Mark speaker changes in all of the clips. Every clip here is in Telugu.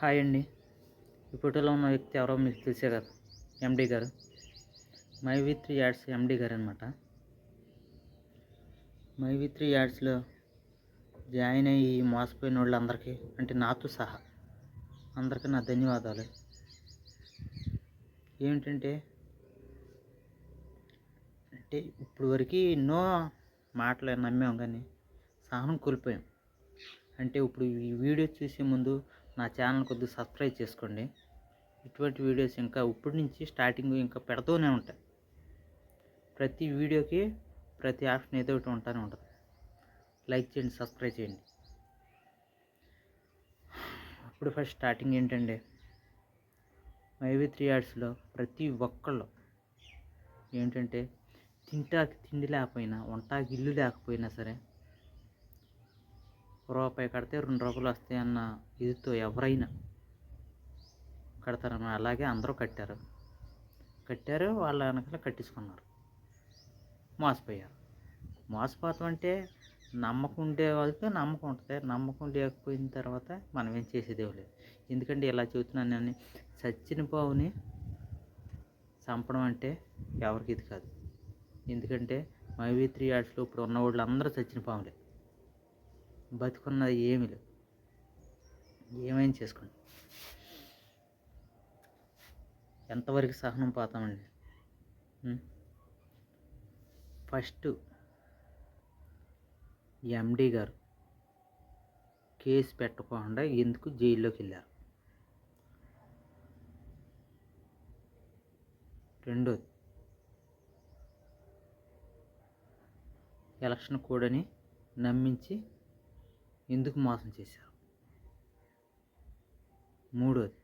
Speaker 1: హాయ్ అండి. ఈ ఫోటోలో ఉన్న వ్యక్తి ఎవరో మీకు తెలిసే కదా. ఎండి గారు. My V three ads MD గారు అనమాట మై వి త్రీ యాడ్స్లో జాయిన్ అయ్యి మోసపోయిన వాళ్ళందరికీ అంటే నాతో సహా అందరికీ నా ధన్యవాదాలు. ఏమిటంటే అంటే ఇప్పుడు వరకు ఎన్నో మాటలు నమ్మాం కానీ సహనం కోల్పోయాం. అంటే ఇప్పుడు ఈ వీడియో చూసే ముందు నా ఛానల్ కొద్దిగా సబ్స్క్రైబ్ చేసుకోండి. ఇటువంటి వీడియోస్ ఇంకా ఇప్పటి నుంచి స్టార్టింగ్ ఇంకా పెడుతూనే ఉంటాయి. ప్రతి వీడియోకి ప్రతి ఆప్షన్ ఏదో ఒకటి ఉంటానే ఉంటుంది. లైక్ చేయండి సబ్స్క్రైబ్ చేయండి. ఇప్పుడు ఫస్ట్ స్టార్టింగ్ ఏంటంటే మైవి త్రీ యాడ్స్లో ప్రతి ఒక్కళ్ళు ఏంటంటే తింటాకి తిండి లేకపోయినా వంటాకి ఇల్లు లేకపోయినా సరే రూపాయి కడితే రెండు రూపాయలు వస్తాయి అన్న ఇదితో ఎవరైనా కడతారన్న అలాగే అందరూ కట్టారు. కట్టారు వాళ్ళ వెనకాల కట్టించుకున్నారు. మోసపోయారు. మోసపోతాం అంటే నమ్మకం ఉండే వాళ్ళకి నమ్మకం ఉంటుంది. నమ్మకం లేకపోయిన తర్వాత మనం ఏం చేసేది లేదు. ఎందుకంటే ఇలా చెబుతున్నాను నేను. చచ్చిన పావుని చంపడం అంటే ఎవరికి ఇది కాదు. ఎందుకంటే మైవీ త్రీ యాడ్స్లో ఇప్పుడు ఉన్న వాళ్ళు అందరూ చచ్చిన పాములే బతుకున్నది ఏమి లేదు. ఏమైనా చేసుకోండి. ఎంతవరకు సహనం పోతామండి? ఫస్ట్ ఎండి గారు కేసు పెట్టకుండా ఎందుకు జైల్లోకి వెళ్ళారు? రెండోది ఎలక్షన్ కోడని నమ్మించి ఎందుకు మోసం చేశారు? మూడోది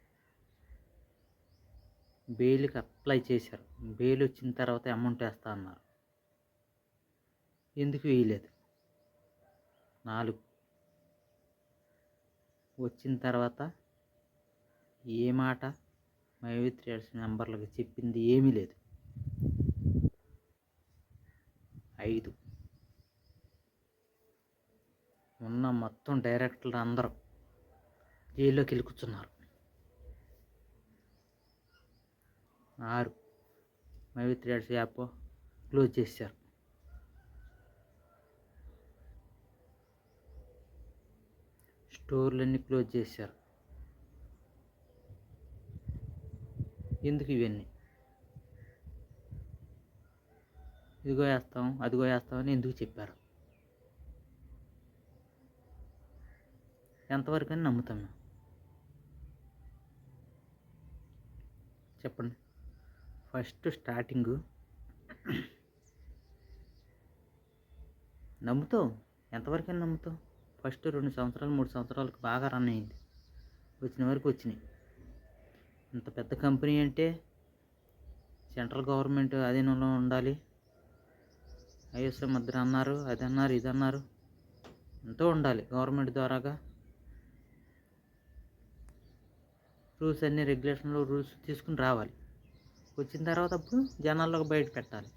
Speaker 1: బెయిల్కి అప్లై చేశారు. బెయిల్ వచ్చిన తర్వాత అమౌంట్ వేస్తా అన్నారు. ఎందుకు వేయలేదు? నాలుగు వచ్చిన తర్వాత ఏ మాట మైవి త్రీడర్స్ మెంబర్లకు చెప్పింది ఏమీ లేదు. ఐదు ఉన్న మొత్తం డైరెక్టర్లు అందరూ జైల్లోకి వెళ్ళి కూర్చున్నారు. ఆరు మైవి థియేటర్స్ యాప్ క్లోజ్ చేశారు. స్టోర్లన్నీ క్లోజ్ చేశారు. ఎందుకు ఇవన్నీ? ఇదిగో వేస్తాం అదిగో వేస్తామని ఎందుకు చెప్పారు? ఎంతవరకు అని నమ్ముతాం మేము. చెప్పండి. First starting. నమ్ముతావు? ఎంతవరకు నమ్ముతావు? ఫస్ట్ రెండు సంవత్సరాలు మూడు సంవత్సరాలకు బాగా రన్ అయింది వచ్చిన వరకు వచ్చినాయి. ఇంత పెద్ద కంపెనీ అంటే సెంట్రల్ గవర్నమెంట్ అధీనంలో ఉండాలి. ఐఎస్ఐ ముద్ర అన్నారు అది అన్నారు ఇది అన్నారు. ఎంతో ఉండాలి. గవర్నమెంట్ ద్వారాగా రూల్స్ అన్ని రెగ్యులేషన్లు రూల్స్ తీసుకుని రావాలి. వచ్చిన తర్వాత అప్పుడు జనాల్లోకి బయట పెట్టాలి.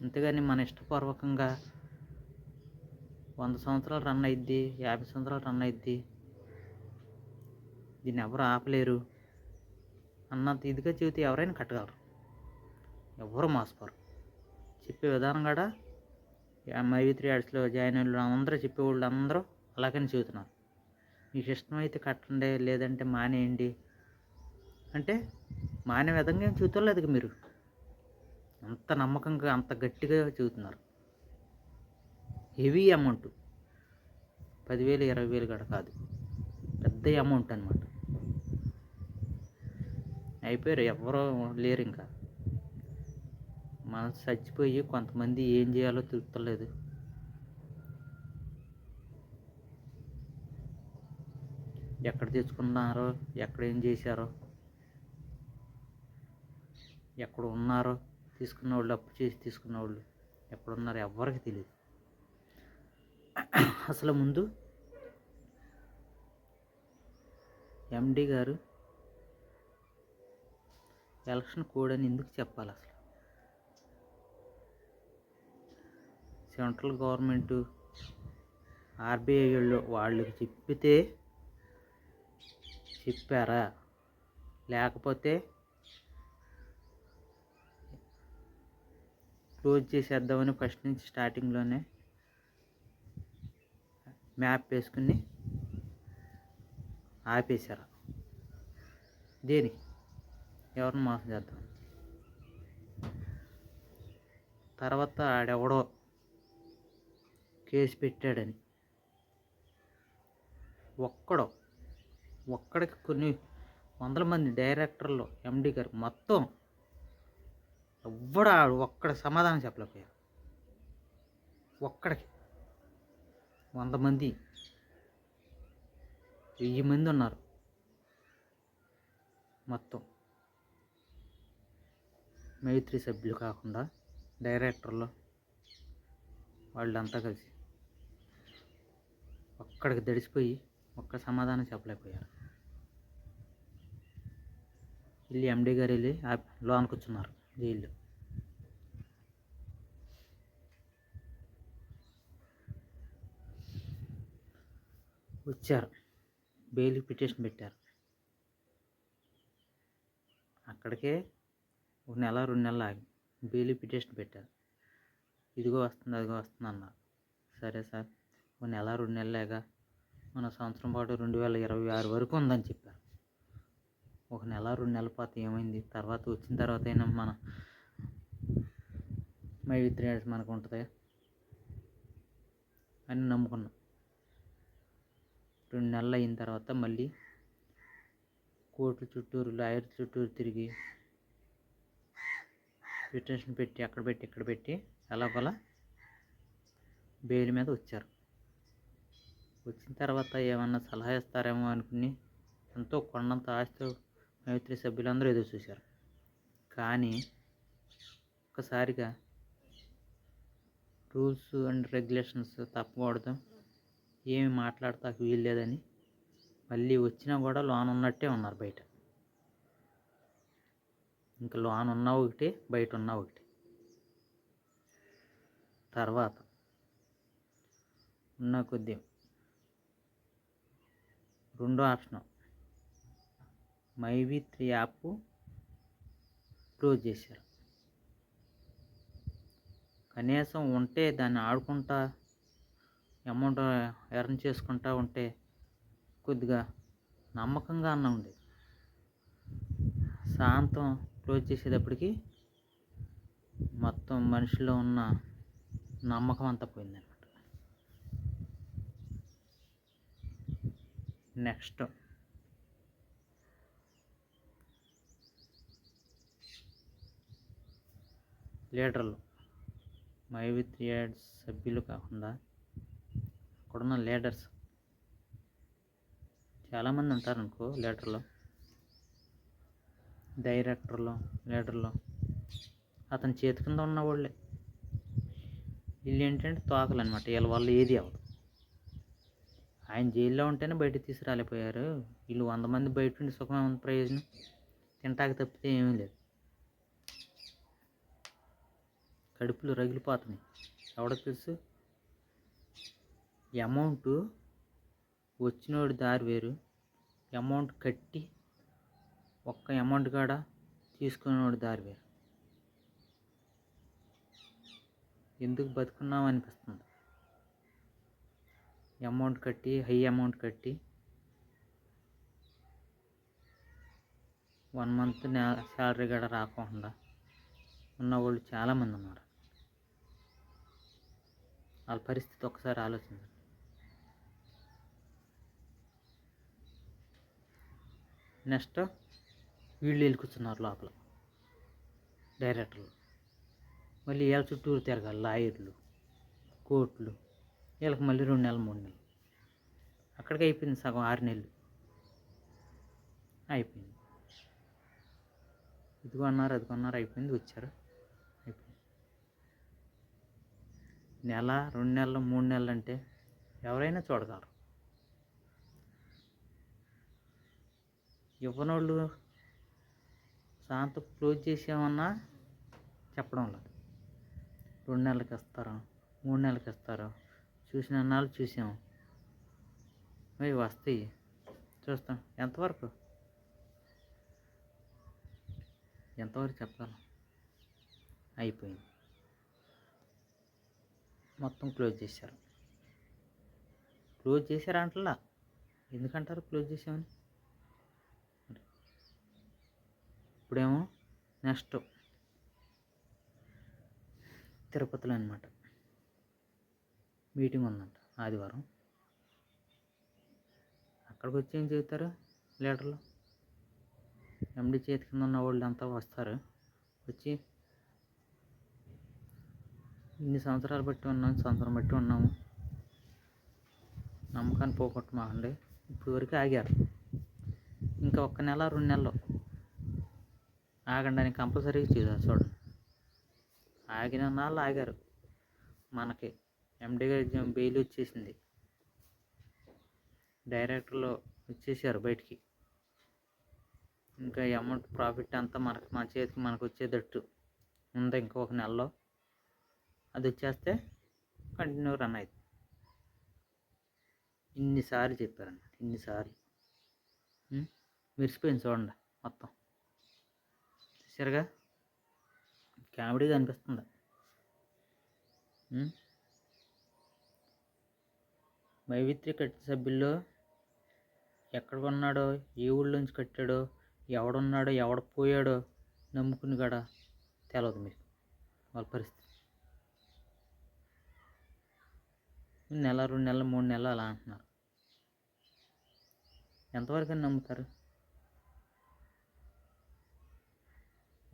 Speaker 1: అంతేగాని మన ఇష్టపూర్వకంగా వంద సంవత్సరాలు రన్ అయిద్ది యాభై సంవత్సరాలు రన్ అయిద్ది. దీన్ని ఎవరు ఆపలేరు అన్నంత ఇదిగా చెబితే ఎవరైనా కట్టగలరు. ఎవరు మోసపోరు. చెప్పే విధానం కూడా మైవి త్రీ యాడ్స్లో జాయిన్ అయిన అందరూ చెప్పేవాళ్ళు అందరూ అలాగని చెబుతున్నారు. మీకు ఇష్టమైతే కట్టండి లేదంటే మానేయండి. అంటే మానే విధంగా ఏం చెబుతలేదు మీరు. అంత నమ్మకంగా అంత గట్టిగా చెబుతున్నారు హెవీ అమౌంట్. పదివేలు ఇరవై వేలు కూడా కాదు. పెద్ద అమౌంట్ అనమాట అయిపోయారు ఎవరో లేరు ఇంకా. మనం చచ్చిపోయి కొంతమంది ఏం చేయాలో తెలుస్తలేదు ఎక్కడ తెచ్చుకున్నారో? ఎక్కడ ఏం చేశారో? ఎక్కడ ఉన్నారో? తీసుకున్న వాళ్ళు అప్పు చేసి తీసుకున్న వాళ్ళు ఎక్కడ ఉన్నారో తెలియదు అసలు ముందు ఎండి గారు ఎలక్షన్ కోడ్ అని ఎందుకు చెప్పాలి అసలు? సెంట్రల్ గవర్నమెంట్ ఆర్బీఐ వాళ్ళు వాళ్ళకి చెప్పితే చెప్పారా? లేకపోతే క్లోజ్ చేసేద్దామని ఫస్ట్ నుంచి స్టార్టింగ్లోనే మ్యాప్ వేసుకుని ఆపేశారా? దేనికి ఎవరిని మోసం చేద్దాం? తర్వాత ఆడెవడో కేసు పెట్టాడని. ఒక్కడో ఒక్కడికి కొన్ని వందల మంది డైరెక్టర్లు ఎండి గారు మొత్తం ఎవ్వడు ఆడు ఒక్కడ సమాధానం చెప్పలేకపోయారు. ఒక్కడికి వంద మంది వెయ్యి మంది ఉన్నారు మొత్తం. మైత్రి సభ్యులు కాకుండా డైరెక్టర్లు వాళ్ళంతా కలిసి ఒక్కడికి దడిసిపోయి ఒక్క సమాధానం చెప్పలేకపోయారు. వెళ్ళి ఎండి గారు వెళ్ళి ఆ- లోన కూర్చున్నారు వీళ్ళు వచ్చారు. బెయిల్ పిటిషన్ పెట్టారు. అక్కడికే ఒక నెల రెండు నెలలు ఆగి బెయిల్ పిటిషన్ పెట్టారు. ఇదిగో వస్తుంది అదిగో వస్తుంది అన్నారు. సరే సార్ ఒక నెల రెండు నెలలేగా మన సంవత్సరం పాటు రెండు వేల ఇరవై ఆరు వరకు ఉందని చెప్పారు. ఒక నెల రెండు నెలల పాత ఏమైంది? తర్వాత వచ్చిన తర్వాత అయినా మన మై విత్ మనకు ఉంటుంది? అని నమ్ముకున్నాం. రెండు నెలలు అయిన తర్వాత మళ్ళీ కోర్టుల చుట్టూరు లాయర్ చుట్టూరు తిరిగి పిటిషన్ పెట్టి అక్కడ పెట్టి ఇక్కడ పెట్టి ఎలాగోలా బెయిల్ మీద వచ్చారు. వచ్చిన తర్వాత ఏమన్నా సలహా ఇస్తారేమో అనుకుని ఎంతో కొండంత ఆస్తి మైత్రి సభ్యులందరూ ఎదురు చూశారు. కానీ ఒక్కసారిగా రూల్స్ అండ్ రెగ్యులేషన్స్ తప్పకూడదు ఏమి మాట్లాడతాకు వీల్లేదని మళ్ళీ వచ్చినా కూడా లోన్ ఉన్నట్టే ఉన్నారు బయట. ఇంకా లోన్ ఉన్నా ఒకటి బయట ఉన్నా ఒకటి. తర్వాత ఉన్న కొద్ది రెండో option my V three app close చేశారు. కనీసం ఉంటే దాన్ని ఆడుకుంటా అమౌంట్ ఎర్న్ చేసుకుంటా ఉంటే కొద్దిగా నమ్మకంగా అన్న ఉండేది శాంతం క్లోజ్ చేసేటప్పటికి మొత్తం మనిషిలో ఉన్న నమ్మకం అంతా పోయిందన్నమాట. నెక్స్ట్ లీడర్లు మై విత్ యాడ్స్ సభ్యులు కాకుండా అక్కడున్న లీడర్స్. చాలామంది ఉంటారు అనుకో లీడర్లు. డైరెక్టర్లు లీడర్లు. అతని చేతి కింద ఉన్న వాళ్ళే. వీళ్ళు ఏంటంటే తోకలు అనమాట వీళ్ళ వల్ల ఏది అవ్వదు. ఆయన జైల్లో ఉంటేనే బయటకు తీసుకురాలిపోయారు వీళ్ళు వంద మంది బయట ఉండి సుఖం ఉంది ప్రయోజనం? తింటాక తప్పితే ఏమీ లేదు. కడుపులు రగిలిపోతున్నాయి ఎవడో తెలుసు? అమౌంట్ వచ్చినోడి దారి వేరు. అమౌంట్ కట్టి ఒక్క అమౌంట్ కాడ తీసుకునేవాడి దారి వేరు. ఎందుకు బతుకున్నాం అనిపిస్తుంది. అమౌంట్ కట్టి హై అమౌంట్ కట్టి వన్ మంత్ శాలరీ కూడా రాకుండా ఉన్న వాళ్ళు చాలామంది ఉన్నారు. వాళ్ళ పరిస్థితి ఒకసారి ఆలోచించండి. నెక్స్ట్ వీళ్ళు వెళ్ళి కూర్చున్నారు లోపల. డైరెక్టర్లు. మళ్ళీ వీళ్ళ చుట్టూరు తిరగాలి లాయర్లు కోర్టులు. వీళ్ళకి మళ్ళీ రెండు నెలలు మూడు నెలలు. అక్కడికి అయిపోయింది సగం ఆరు నెలలు. అయిపోయింది. ఇదిగో అన్నారు అది కొన్నారు అయిపోయింది వచ్చారు అయిపోయింది నెల రెండు నెలలు మూడు నెలలు అంటే ఎవరైనా చూడగలరు. ఇవ్వనోళ్ళు శాంత క్లోజ్ చేసామన్నా చెప్పడం లేదు. రెండు నెలలకి ఇస్తారు? మూడు నెలలకి ఇస్తారు? చూసిన అన్నాళ్ళు చూసాం. అవి వస్తాయి. చూస్తాం. ఎంతవరకు? ఎంతవరకు చెప్పగలం? అయిపోయింది. మొత్తం క్లోజ్ చేశారు. క్లోజ్ చేశారా అంటలా ఎందుకంటారు క్లోజ్ చేసామని ఇప్పుడేమో నెక్స్ట్ తిరుపతిలో అనమాట మీటింగ్ ఉందంట ఆదివారం. అక్కడికి వచ్చి ఏం చెబుతారు లీడర్లు? ఎండి చేతి కింద ఉన్న వాళ్ళు అంతా వస్తారు. వచ్చి ఇన్ని సంవత్సరాలు బట్టి ఉన్నాం సంవత్సరం బట్టి ఉన్నాము. నమ్మకాన్ని పోగొట్టమాకండి. ఇప్పుడు వరకు ఆగారు. ఇంకా ఒక్క నెల రెండు నెలలు. ఆగండి అని కంపల్సరీగా చూసారు చూడండి. ఆగిన నాళ్ళు ఆగారు. మనకి ఎండీ గారి బెయిల్ వచ్చేసింది. డైరెక్టర్లు వచ్చేసారు బయటికి. ఇంకా అమౌంట్ ప్రాఫిట్ అంతా మనకి మన చేతికి మనకు వచ్చేటట్టు ఉంది. ఇంకా ఒక నెలలో అది వచ్చేస్తే కంటిన్యూ రన్ అవుతుంది ఇన్నిసార్లు చెప్పారన్నమాట ఇన్నిసార్లు ఉం? మెరిసిపోయింది చూడండి మొత్తం. చూసారుగా కామెడీగా అనిపిస్తుంది. వైవిత్రి మైవిత్రి సభ్యుల్లో ఎక్కడ ఉన్నాడో ఏ ఊళ్ళోంచి కట్టాడో ఎవడున్నాడో ఎవడ పోయాడో నమ్ముకుని కూడా తెలవదు మీకు. వాళ్ళ పరిస్థితి. నెల రెండు నెలలు మూడు నెలలు అలా అంటున్నారు. ఎంతవరకు అని నమ్ముతారు?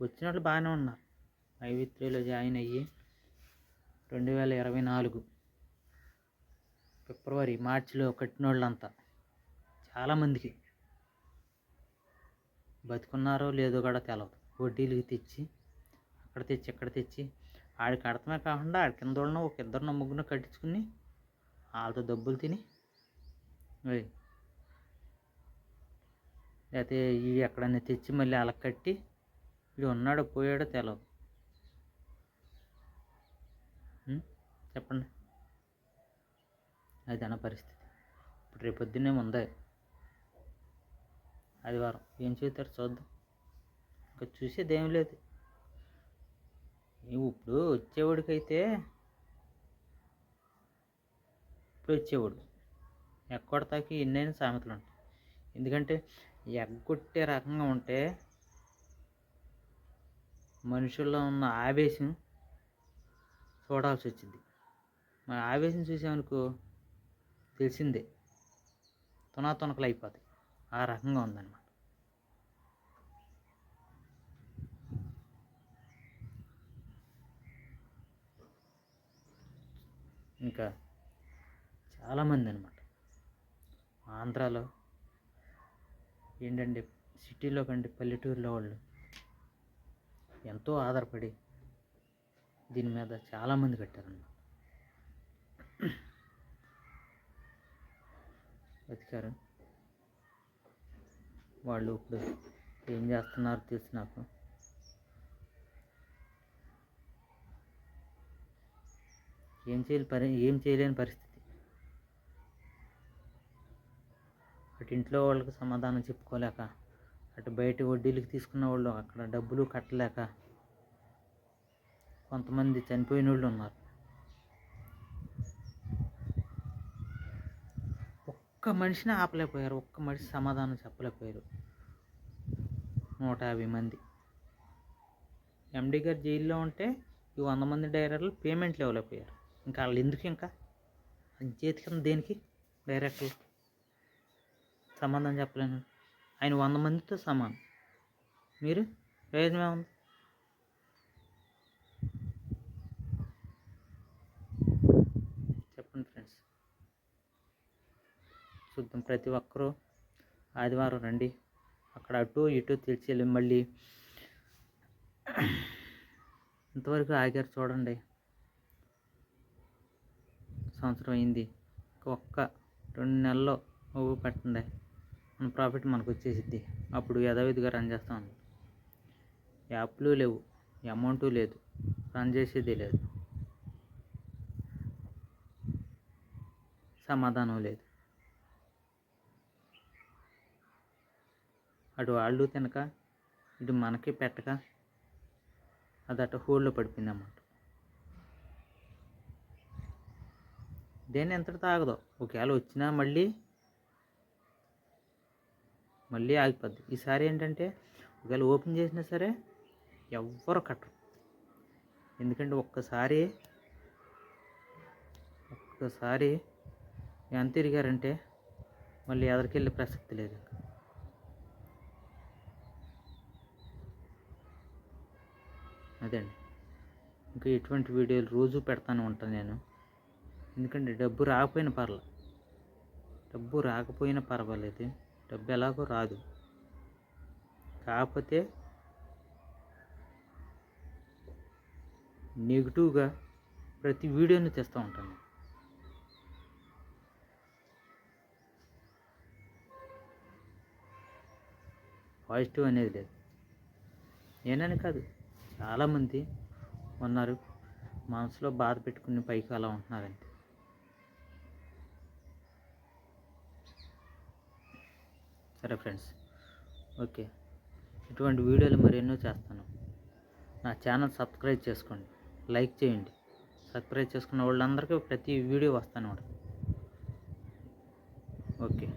Speaker 1: వచ్చిన వాళ్ళు బాగానే ఉన్నారు. ఐవిత్రిలో జాయిన్ అయ్యి రెండు వేల ఇరవై నాలుగు ఫిబ్రవరి మార్చిలో కట్టిన వాళ్ళంతా చాలామందికి బతుకున్నారో లేదో కూడా తెలవదు. వడ్డీలకి తెచ్చి అక్కడ తెచ్చి ఇక్కడ తెచ్చి ఆడికి కడతమే కాకుండా ఆడి కింద వాళ్ళను ఒక ఇద్దరు ముగ్గురు కట్టించుకుని వాళ్ళతో డబ్బులు తిని లేకపోతే ఇవి ఎక్కడన్నా తెచ్చి మళ్ళీ వాళ్ళకి కట్టి వీడు ఉన్నాడో పోయాడో తెలవదు. చెప్పండి. అది అన్న పరిస్థితి. ఇప్పుడు రేపు పొద్దున్నే ఉంది ఆదివారం. ఏం చేస్తారు చూద్దాం. ఇంకా చూసేది ఏం లేదు. నువ్వు ఇప్పుడు వచ్చేవాడికైతే ఎప్పుడు వచ్చేవాడు ఎగ్గొడతాకి ఎన్నైన సామెతలు ఉంటాయి. ఎందుకంటే ఎగ్గొట్టే రకంగా ఉంటే మనుషుల్లో ఉన్న ఆవేశం చూడాల్సి వచ్చింది మన ఆవేశం చూసామనుకో తెలిసిందే. తునా తునకలు అయిపోతాయి ఆ రకంగా ఉందన్నమాట. ఇంకా చాలామంది అనమాట ఆంధ్రాలో ఏంటంటే సిటీలో కంటే పల్లెటూరులో వాళ్ళు ఎంతో ఆధారపడి దీని మీద చాలామంది కట్టారన్నమాట బతికారు వాళ్ళు ఇప్పుడు ఏం చేస్తున్నారో తెలుసు నాకు. ఏం చేయాలి పరి ఏం చేయలేని పరిస్థితి అటు ఇంట్లో వాళ్ళకి సమాధానం చెప్పుకోలేక అటు బయట వడ్డీలకు తీసుకున్న వాళ్ళు అక్కడ డబ్బులు కట్టలేక కొంతమంది చనిపోయిన వాళ్ళు ఉన్నారు. ఒక్క మనిషిని ఆపలేకపోయారు. ఒక్క మనిషి సమాధానం చెప్పలేకపోయారు. నూట యాభై మంది. ఎండి గారు జైల్లో ఉంటే ఈ వంద మంది డైరెక్టర్లు పేమెంట్లు ఇవ్వలేకపోయారు. ఇంకా వాళ్ళు ఎందుకు ఇంకా చేతికి చేతి కింద దేనికి? డైరెక్టర్లు సమాధానం చెప్పలేను. ఆయన వంద మందితో సమానం. మీరు? ప్రయోజనం ఏముంది చెప్పండి ఫ్రెండ్స్. చూద్దాం. ప్రతి ఒక్కరూ ఆదివారం రండి. అక్కడ అటు ఇటు తెలిసి వెళ్ళి మళ్ళీ ఇంతవరకు ఆగారు చూడండి. సంవత్సరం అయింది. ఒక్క రెండు నెలల్లో ఊపు పెట్టండి. మన ప్రాఫిట్ మనకు వచ్చేసిద్ది అప్పుడు యథావిధిగా రన్ చేస్తాం యాప్లు లేవు అమౌంట్ లేదు రన్ చేసేది లేదు. సమాధానం లేదు. అటు వాళ్ళు తినక ఇటు మనకి పెట్టక అది అటు హోల్లో పడిపోయింది అన్నమాట. దేని ఎంత తాగదు ఒకవేళ వచ్చినా మళ్ళీ మళ్ళీ ఆగిపోద్ది. ఈసారి ఏంటంటే ఒకవేళ ఓపెన్ చేసినా సరే ఎవ్వరు కట్టరు. ఎందుకంటే ఒక్కసారి ఒక్కసారి ఎంత తిరిగారంటే మళ్ళీ ఎదరికెళ్ళే ప్రసక్తి లేదు ఇంకా. అదే అండి. ఇంకా ఎటువంటి వీడియోలు రోజు పెడతానే ఉంటాను నేను. ఎందుకంటే డబ్బు రాకపోయినా పర్లే. డబ్బు రాకపోయినా పర్వాలేదు. డబ్బు ఎలాగో రాదు. కాకపోతే నెగిటివ్గా ప్రతి వీడియోని తెస్తూ ఉంటాను. పాజిటివ్ అనేది లేదు. నేనని కాదు చాలామంది ఉన్నారు మనసులో బాధ పెట్టుకుని పైకి అలా ఉంటున్నారంటే. సరే ఫ్రెండ్స్. ఓకే. ఇటువంటి వీడియోలు మరెన్నో చేస్తాను. నా ఛానల్ సబ్స్క్రైబ్ చేసుకోండి. లైక్ చేయండి. సబ్స్క్రైబ్ చేసుకున్న వాళ్ళందరికీ ప్రతి వీడియో వస్తాను ఓకే.